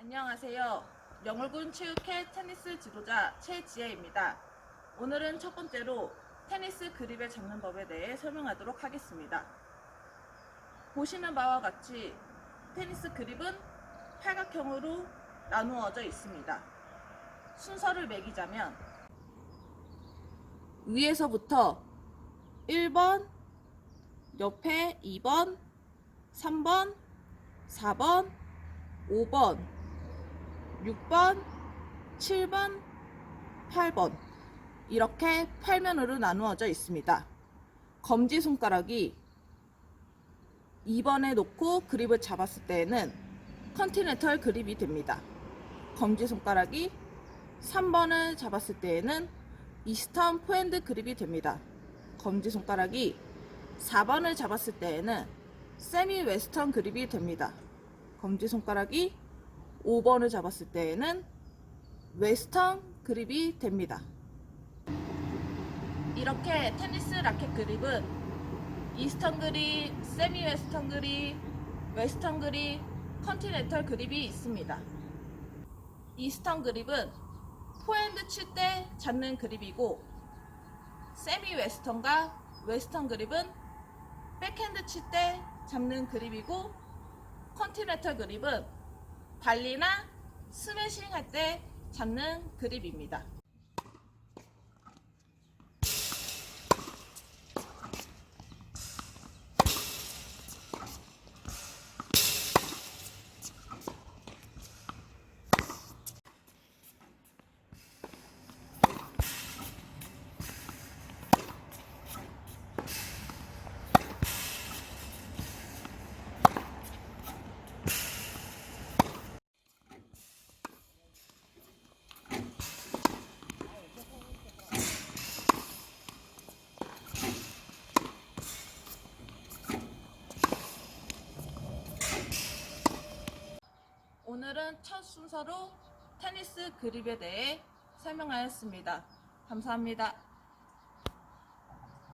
안녕하세요. 영월군 체육회 테니스 지도자 최지혜입니다. 오늘은 첫 번째로 테니스 그립을 잡는 법에 대해 설명하도록 하겠습니다. 보시는 바와 같이 테니스 그립은 팔각형으로 나누어져 있습니다. 순서를 매기자면 위에서부터 1번, 옆에 2번, 3번, 4번, 5번, 6번, 7번, 8번 이렇게 8면으로 나누어져 있습니다. 검지 손가락이 2번에 놓고 그립을 잡았을 때에는 컨티넨털 그립이 됩니다. 검지 손가락이 3번을 잡았을 때에는 이스턴 포핸드 그립이 됩니다. 검지 손가락이 4번을 잡았을 때에는 세미 웨스턴 그립이 됩니다. 검지 손가락이 5번을 잡았을 때에는 웨스턴 그립이 됩니다. 이렇게 테니스 라켓 그립은 이스턴 그립, 세미 웨스턴 그립, 웨스턴 그립, 컨티넨털 그립이 있습니다. 이스턴 그립은 포핸드 칠 때 잡는 그립이고 세미 웨스턴과 웨스턴 그립은 백핸드 칠 때 잡는 그립이고 컨티넨털 그립은 발리나 스매싱 할 때 잡는 그립입니다. 오늘은 첫 순서로 테니스 그립에 대해 설명하였습니다. 감사합니다.